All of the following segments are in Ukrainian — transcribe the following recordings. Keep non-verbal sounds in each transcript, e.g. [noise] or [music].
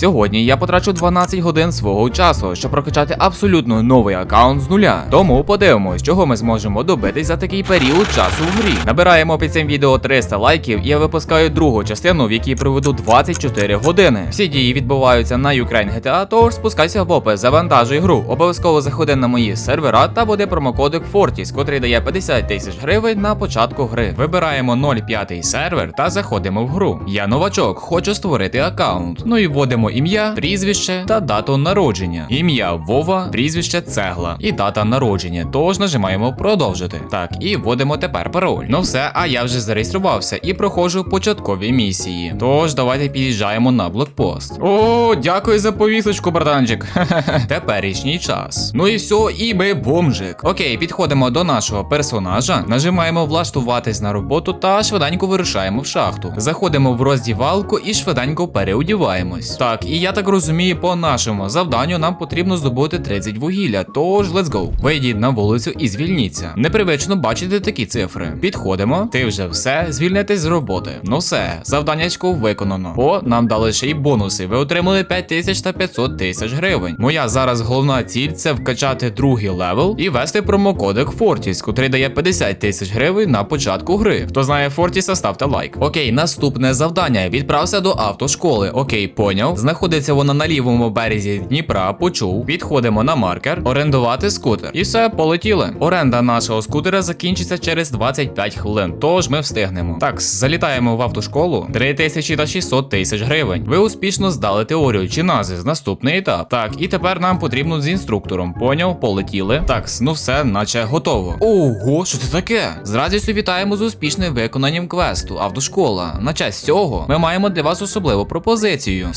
Сьогодні я потрачу 12 годин свого часу, щоб прокачати абсолютно новий аккаунт з нуля. Тому подивимось, чого ми зможемо добитись за такий період часу в грі. Набираємо під цим відео 300 лайків, і я випускаю другу частину, в якій проведу 24 години. Всі дії відбуваються на Ukraine GTA, тож спускайся в опис, завантажуй гру. Обов'язково заходи на мої сервера та вводи промокодик Fortis, котрий дає 50 тисяч гривень на початку гри. Вибираємо 0,5 сервер та заходимо в гру. Я новачок, хочу створити аккаунт. Ну і вводимо ім'я, прізвище та дату народження. Ім'я Вова, прізвище Цегла і дата народження. Тож нажимаємо продовжити. Так, і вводимо тепер пароль. Ну все, а я вже зареєструвався і проходжу початкові місії. Тож давайте під'їжджаємо на блокпост. О, дякую за повісочку, братанчик. [laughs] Теперішній час. Ну і все, і ми бомжик. Окей, підходимо до нашого персонажа, нажимаємо влаштуватись на роботу та швиденько вирушаємо в шахту. Заходимо в роздівалку і швиденько переодіваємось. Так, і я так розумію, по нашому завданню нам потрібно здобути 30 вугілля. Тож let's go. Вийдіть на вулицю і звільніться. Непривично бачити такі цифри. Підходимо, ти вже все, звільнитись з роботи. Ну все, завданнячко виконано. О, нам дали ще й бонуси. Ви отримали 5 тисяч та 500 тисяч гривень. Моя зараз головна ціль це вкачати другий левел і ввести промокодик Fortis, котрий дає 50 тисяч гривень на початку гри. Хто знає Фортіса, ставте лайк. Окей, наступне завдання. Відправся до автошколи. Окей, поняв. Знаходиться вона на лівому березі Дніпра. Почув. Підходимо на маркер, орендувати скутер. І все, полетіли. Оренда нашого скутера закінчиться через 25 хвилин. Тож ми встигнемо. Так, залітаємо в автошколу. 3000 та 600 тисяч гривень. Ви успішно здали теорію чи назис. Наступний етап. Так, і тепер нам потрібно з інструктором. Поняв, полетіли. Так, ну все, наче готово. Ого, що це таке? З радістю вітаємо з успішним виконанням квесту. Автошкола. На честь цього ми маємо для вас особливу пропозицію: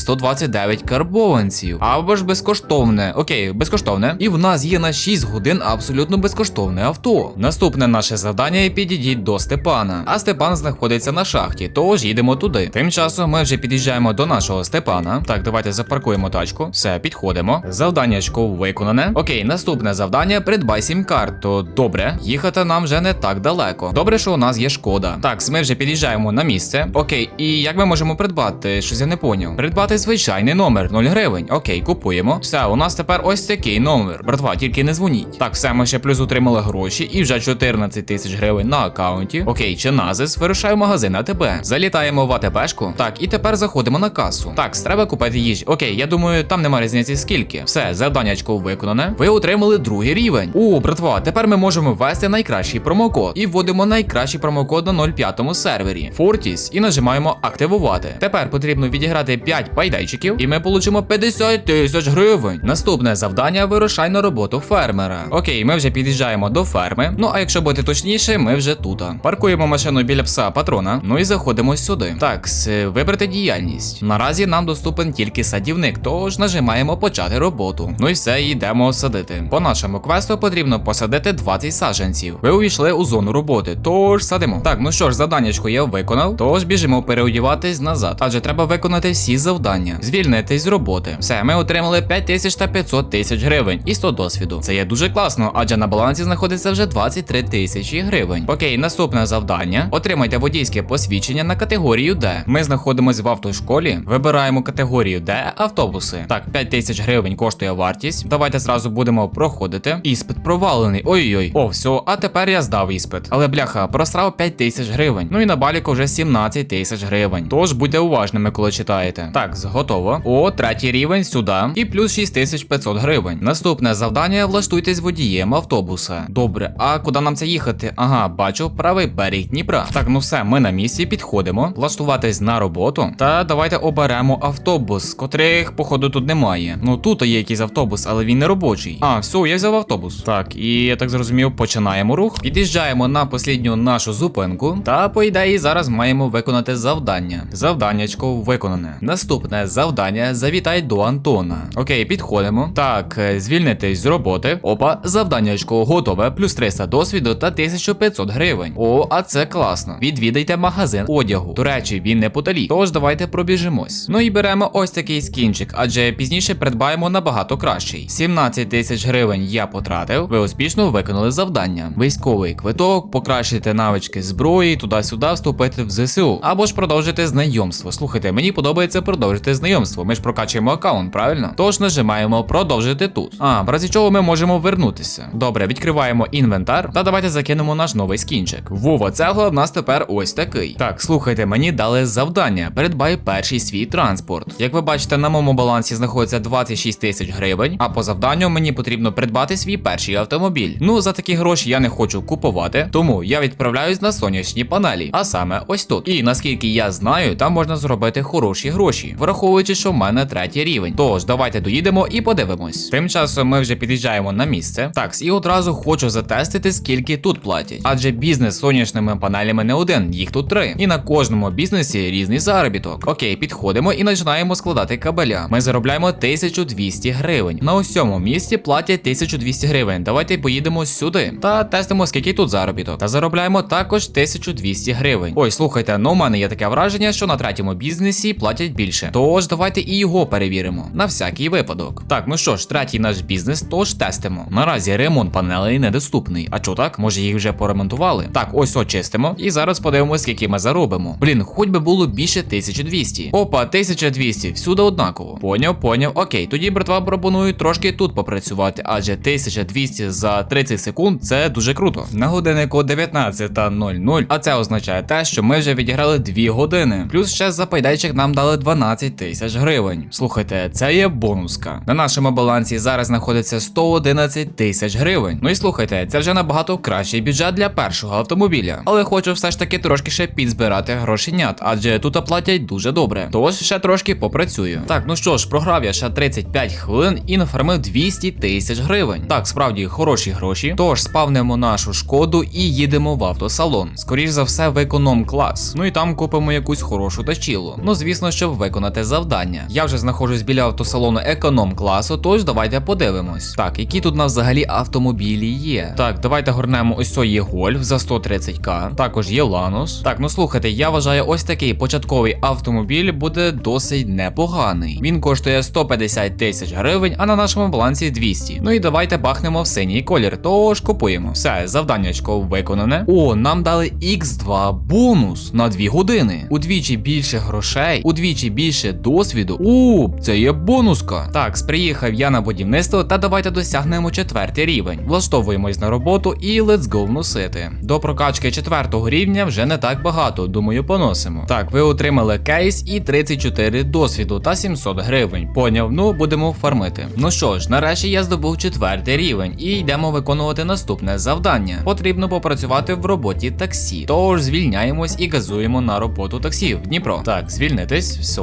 129 карбованців. Або ж безкоштовне. Окей, безкоштовне. І в нас є на 6 годин абсолютно безкоштовне авто. Наступне наше завдання підійдіть до Степана. А Степан знаходиться на шахті, тож їдемо туди. Тим часом ми вже під'їжджаємо до нашого Степана. Так, давайте запаркуємо тачку. Все, підходимо. Завданнячко виконане. Окей, наступне завдання: придбай сім карт. То добре, їхати нам вже не так далеко. Добре, що у нас є шкода. Так, ми вже під'їжджаємо на місце. Окей, і як ми можемо придбати? Щось я не поняв. Придбати звичайний номер 0 гривень. Окей, купуємо. Все, у нас тепер ось такий номер. Братва, тільки не дзвоніть. Так, все, ми ще плюс отримали гроші і вже 14 тисяч гривень на аккаунті. Окей, чи назис, вирушаю в магазин АТБ. Залітаємо в АТБшку. Так, і тепер заходимо на касу. Так, треба купити їжі. Окей, я думаю, там нема різниці скільки. Все, завданнячко виконане. Ви отримали другий рівень. О, братва, тепер ми можемо ввести найкращий промокод. І вводимо найкращий промокод на 05 сервері. Fortis і нажимаємо активувати. Тепер потрібно відіграти 5 пайдайчиків, і ми получимо 50 тисяч гривень. Наступне завдання вирушай на роботу фермера. Окей, ми вже під'їжджаємо до ферми. Ну а якщо бути точніше, ми вже тут. Паркуємо машину біля пса патрона. Ну і заходимо сюди. Так, вибрати діяльність. Наразі нам доступен тільки садівник, тож нажимаємо почати роботу. Ну і все, йдемо садити. По нашому квесту потрібно посадити 20 саджанців. Ви увійшли у зону роботи, тож садимо. Так, ну що ж, завданнячко я виконав, тож біжимо переодіватись назад. Адже треба виконати всі завдання. Звільнитись з роботи. Все, ми отримали 5 тисяч та 500 тисяч гривень і 100 досвіду. Це є дуже класно, адже на балансі знаходиться вже 23 тисячі гривень. Окей, наступне завдання. Отримайте водійське посвідчення на категорію Д. Ми знаходимося в автошколі, вибираємо категорію Д автобуси. Так, 5 тисяч гривень коштує вартість. Давайте зразу будемо проходити. Іспит провалений. Ой-ой. О, все, а тепер я здав іспит. Але бляха, просрав 5 тисяч гривень. Ну і на баліку вже 17 тисяч гривень. Тож будьте уважними, коли читаєте. Так, готово. О, третій рівень сюди. І плюс 6500 гривень. Наступне завдання влаштуйтесь водієм автобуса. Добре, а куди нам це їхати? Ага, бачу правий берег Дніпра. Так, ну все, ми на місці підходимо. Влаштуватись на роботу. Та давайте оберемо автобус, котрих, походу, тут немає. Ну тут є якийсь автобус, але він не робочий. А, все, я взяв автобус. Так, і я так зрозумів, починаємо рух. Під'їжджаємо на послідню нашу зупинку. Та по ідеї зараз маємо виконати завдання. Завданнячко виконане. Наступне завдання завітай до Антона. Окей, підходимо. Так, е, звільнитись з роботи. Опа, завданнячко готове, плюс 300 досвіду та 1500 гривень. О, а це класно. Відвідайте магазин одягу. До речі, він не поталій. Тож давайте пробіжимось. Ну і беремо ось такий скінчик, адже пізніше придбаємо набагато кращий. 17 тисяч гривень я потратив. Ви успішно виконали завдання. Військовий квиток, покращити навички зброї, туди-сюди вступити в ЗСУ. Або ж продовжити знайомство. Слухайте, мені подобається продовжити знайомство. Знайомство. Ми ж прокачуємо аккаунт, правильно? Тож нажимаємо продовжити тут. А, в разі чого ми можемо вернутися. Добре, відкриваємо інвентар та давайте закинемо наш новий скінчик. Вова, цегла в нас тепер ось такий. Так, слухайте, мені дали завдання. Передбай перший свій транспорт. Як ви бачите, на моєму балансі знаходиться 26 тисяч гривень, а по завданню мені потрібно придбати свій перший автомобіль. Ну, за такі гроші я не хочу купувати, тому я відправляюсь на сонячні панелі, а саме ось тут. І наскільки я знаю, там можна зробити хороші гроші, враховуючи, що в мене третій рівень. Тож давайте доїдемо і подивимось. Тим часом ми вже під'їжджаємо на місце. Так, і одразу хочу затестити, скільки тут платять. Адже бізнес з сонячними панелями не один, їх тут три. І на кожному бізнесі різний заробіток. Окей, підходимо і починаємо складати кабеля. Ми заробляємо 1200 гривень. На ось цьому місці платять 1200 гривень. Давайте поїдемо сюди та тестимо, скільки тут заробіток. Та заробляємо також 1200 гривень. Ой, слухайте, ну у мене є таке враження, що на третьому бізнесі платять більше. Тож давайте і його перевіримо на всякий випадок. Так, ну що ж, третій наш бізнес, тож тестимо. Наразі ремонт панелей недоступний. А чо так? Може їх вже поремонтували? Так, ось очистимо. І зараз подивимось, скільки ми заробимо. Блін, хоч би було більше 1200. Опа, 1200, всюди однаково. Поняв, поняв. Окей, тоді братва пропоную трошки тут попрацювати, адже 1200 за 30 секунд це дуже круто. На годиннику 19.00, а це означає те, що ми вже відіграли 2 години. Плюс ще за пайдайчик нам дали 12 тисяч гривень. Слухайте, це є бонуска. На нашому балансі зараз знаходиться 111 тисяч гривень. Ну і слухайте, це вже набагато кращий бюджет для першого автомобіля. Але хочу все ж таки трошки ще підзбирати грошенят, адже тут оплатять дуже добре. Тож ще трошки попрацюю. Так, ну що ж, програв я ще 35 хвилин і нафармив 200 тисяч гривень. Так, справді хороші гроші. Тож спавнимо нашу шкоду і їдемо в автосалон. Скоріш за все, в економ клас. Ну і там купимо якусь хорошу тачілу. Ну звісно, щоб виконати завдання. Я вже знаходжусь біля автосалону економ класу, тож давайте подивимось. Так, які тут на взагалі автомобілі є. Так, давайте горнемо ось є гольф за 130к. Також є Ланос. Так, ну слухайте, я вважаю, ось такий початковий автомобіль буде досить непоганий. Він коштує 150 тисяч гривень, а на нашому балансі 200. Ну і давайте бахнемо в синій колір. Тож купуємо. Все, завданнячко виконане. О, нам дали X2 бонус на 2 години. Удвічі більше грошей, удвічі більше досвіду. У, це є бонуска. Так, приїхав я на будівництво, та давайте досягнемо четвертий рівень. Влаштовуємось на роботу і let's go вносити. До прокачки четвертого рівня вже не так багато, думаю, поносимо. Так, ви отримали кейс і 34 досвіду та 700 гривень. Поняв, ну будемо фармити. Ну що ж, нарешті я здобув четвертий рівень і йдемо виконувати наступне завдання. Потрібно попрацювати в роботі таксі. Тож звільняємось і газуємо на роботу таксі в Дніпро. Так, звільнитись, все,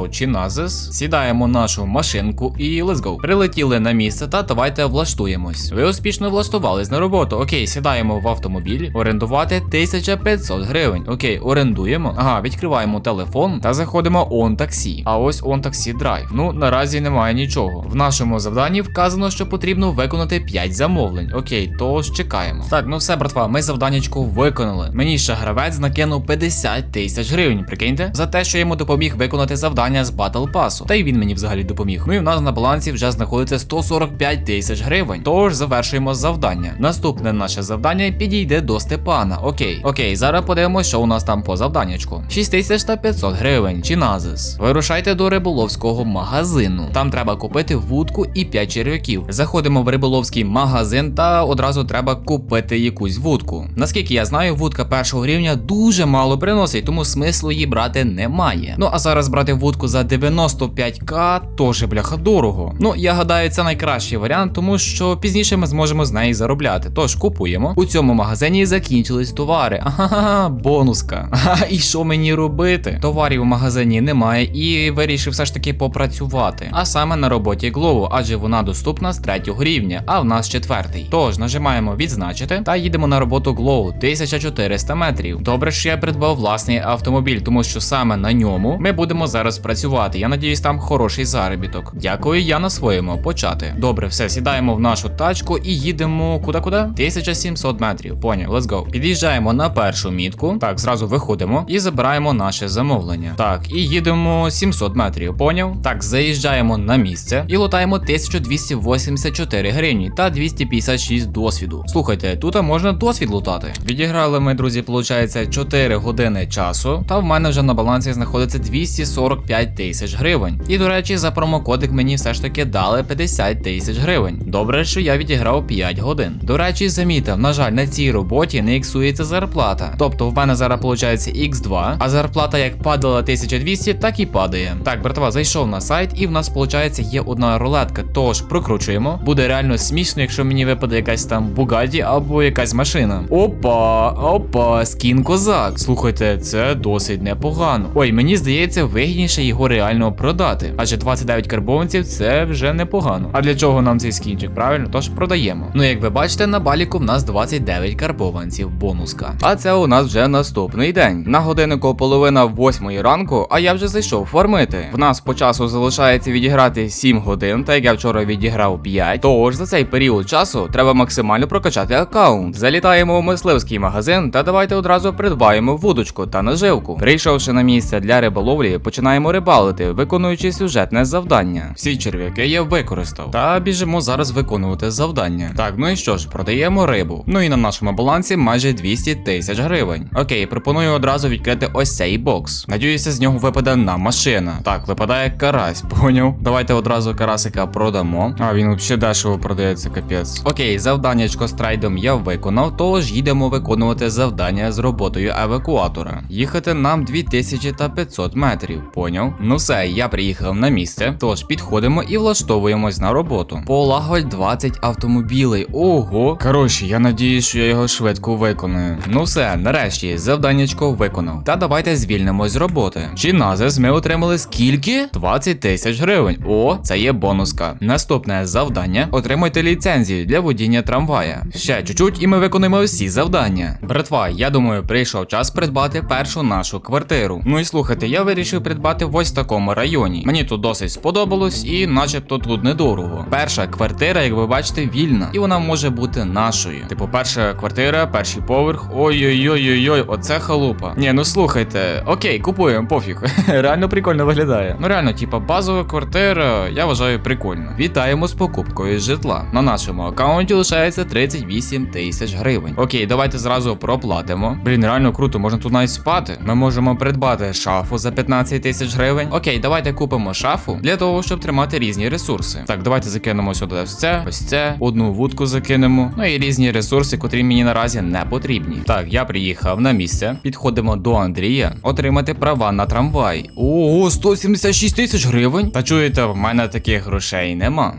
чиназис. Сідаємо нашу машинку і let's go. Прилетіли на місце та давайте влаштуємось. Ви успішно влаштувались на роботу. Окей, сідаємо в автомобіль, орендувати 1500 гривень. Окей, орендуємо. Ага, відкриваємо телефон та заходимо on таксі. А ось on таксі драйв. Ну наразі немає нічого. В нашому завданні вказано, що потрібно виконати 5 замовлень. Окей, тож чекаємо. Так, ну все, братва, ми завданнячко виконали. Мені ще гравець накинув 50 тисяч гривень. Прикиньте, за те, що йому допоміг виконати завдання з Battle Pass. Та й він мені взагалі допоміг. Ну і в нас на балансі вже знаходиться 145 тисяч гривень. Тож завершуємо завдання. Наступне наше завдання підійде до Степана. Окей, окей, зараз подивимось, що у нас там по завданнячку. 6500 гривень. Чи назис. Вирушайте до риболовського магазину. Там треба купити вудку і 5 черв'яків. Заходимо в риболовський магазин та одразу треба купити якусь вудку. Наскільки я знаю, вудка першого рівня дуже мало приносить, тому смислу її брати немає. Ну а зараз брати вудку за 95к теж бляха дорого. Ну я гадаю, це найкращий варіант, тому що пізніше ми зможемо з неї заробляти. Тож купуємо. У цьому магазині закінчились товари. Ага, бонуска. Ага, і що мені робити? Товарів у магазині немає, і вирішив все ж таки попрацювати. А саме на роботі Glovo, адже вона доступна з третього рівня, а в нас четвертий. Тож нажимаємо відзначити та їдемо на роботу Glovo 1400 метрів. Добре, що я придбав власний автомобіль, тому що саме на ньому ми будемо зараз працювати. Я надіюсь, там хороший заробіток. Дякую, я на своєму почати. Добре, все, сідаємо в нашу тачку і їдемо куди-куди? 1700 метрів. Поняв, let's go. Під'їжджаємо на першу мітку. Так, зразу виходимо і забираємо наше замовлення. Так, і їдемо 700 метрів. Поняв? Так, заїжджаємо на місце і лутаємо 1284 гривні та 256 досвіду. Слухайте, тут можна досвід лутати. Відіграли ми, друзі, виходить, 4 години часу, та в мене вже на балансі знаходиться 245 тисяч гривень. Гривень. І до речі, за промокодик мені все ж таки дали 50 тисяч гривень. Добре, що я відіграв 5 годин. До речі, замітив, на жаль, на цій роботі не іксується зарплата. Тобто в мене зараз виходить X2, а зарплата як падала 1200, так і падає. Так, братва, зайшов на сайт, і в нас виходить є одна рулетка. Тож прокручуємо. Буде реально смішно, якщо мені випаде якась там Бугаді або якась машина. Опа, опа, скін козак. Слухайте, це досить непогано. Ой, мені здається, вигідніше його реально продати. Адже 29 карбованців це вже непогано. А для чого нам цей скінчик? Правильно, тож продаємо. Ну, як ви бачите, на баліку в нас 29 карбованців бонуска. А це у нас вже наступний день. На годиннику половина восьмої ранку, а я вже зайшов фармити. В нас по часу залишається відіграти 7 годин, так як я вчора відіграв 5. Тож за цей період часу треба максимально прокачати аккаунт. Залітаємо в мисливський магазин та давайте одразу придбаємо вудочку та наживку. Прийшовши на місце для риболовлі, починаємо рибалити, виконуючи сюжетне завдання. Всі черв'яки я використав. Та біжимо зараз виконувати завдання. Так, ну і що ж, продаємо рибу. Ну і на нашому балансі майже 200 тисяч гривень. Окей, пропоную одразу відкрити ось цей бокс. Надіюся, з нього випаде нам машина. Так, випадає карась, [laughs] поняв. Давайте одразу карасика продамо. А він взагалі дешево продається, капець. Окей, завданнячко з трайдом я виконав, тож їдемо виконувати завдання з роботою евакуатора. Їхати нам 2500 метрів, поняв? Ну все, я приїхав на місце, тож підходимо і влаштовуємось на роботу. Полагодь 20 автомобілей. Ого. Коротше, я надіюсь, що я його швидко виконую. Ну все, нарешті, завданнячко виконав. Та давайте звільнимось з роботи. Чи назис ми отримали скільки? 20 тисяч гривень. О, це є бонуска. Наступне завдання: отримайте ліцензію для водіння трамвая. Ще чуть-чуть, і ми виконуємо всі завдання. Братва, я думаю, прийшов час придбати першу нашу квартиру. Ну і слухайте, я вирішив придбати в ось такому районі. Мені тут досить сподобалось, і начебто тут недорого. Перша квартира, як ви бачите, вільна, і вона може бути нашою. Типу, перша квартира, перший поверх. Ой-ой-ой-ой-ой, оце халупа. Ні, ну слухайте, окей, купуємо, пофіг. [laughs] реально прикольно виглядає. Ну реально, типа, базова квартира, я вважаю прикольно. Вітаємо з покупкою житла. На нашому аккаунті лишається 38 тисяч гривень. Окей, давайте зразу проплатимо. Блін, реально круто, можна тут навіть спати. Ми можемо придбати шафу за 15 тисяч гривень. Окей, давайте купимо шафу для того, щоб тримати різні ресурси. Так, давайте закинемо сюди ось це, ось це, одну вудку закинемо. Ну і різні ресурси, котрі мені наразі не потрібні. Так, я приїхав на місце. Підходимо до Андрія, отримати права на трамвай. Ого, 176 тисяч гривень. Та чуєте, в мене таких грошей нема.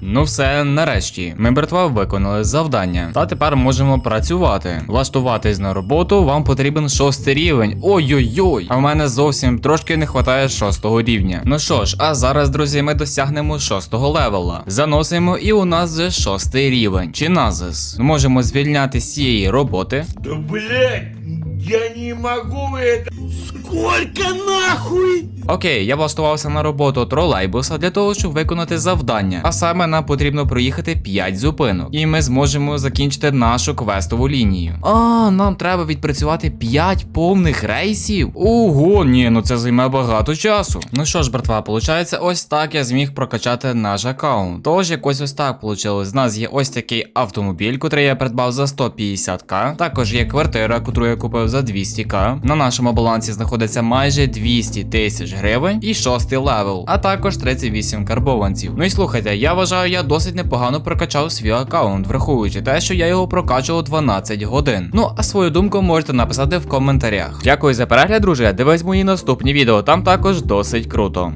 Ну все, нарешті, ми братва виконали завдання. Та тепер можемо працювати. Влаштуватись на роботу вам потрібен шостий рівень. Ой-ой-ой! А в мене зовсім трошки не вистачає шостого рівня. Ну що ж, а зараз, друзі, ми досягнемо шостого левела. Заносимо, і у нас вже шостий рівень. Чи назис. Можемо звільняти з цієї роботи. Да блять, я не могу это. Сколько нахуй? Окей, я влаштувався на роботу тролейбуса для того, щоб виконати завдання. А саме нам потрібно проїхати 5 зупинок, і ми зможемо закінчити нашу квестову лінію. А, нам треба відпрацювати 5 повних рейсів. Ого, ні, ну це займе багато часу. Ну що ж, братва, виходить, ось так я зміг прокачати наш аккаунт. Тож якось ось так вийшло. З нас є ось такий автомобіль, котрий я придбав за 150к. Також є квартира, яку я купив за 200к. На нашому балансі знаходиться майже 200 тисяч гривень і шостий левел, а також 38 карбованців. Ну і слухайте, я вважаю, я досить непогано прокачав свій аккаунт, враховуючи те, що я його прокачував 12 годин. Ну а свою думку можете написати в коментарях. Дякую за перегляд, друже. Дивись мої наступні відео, там також досить круто.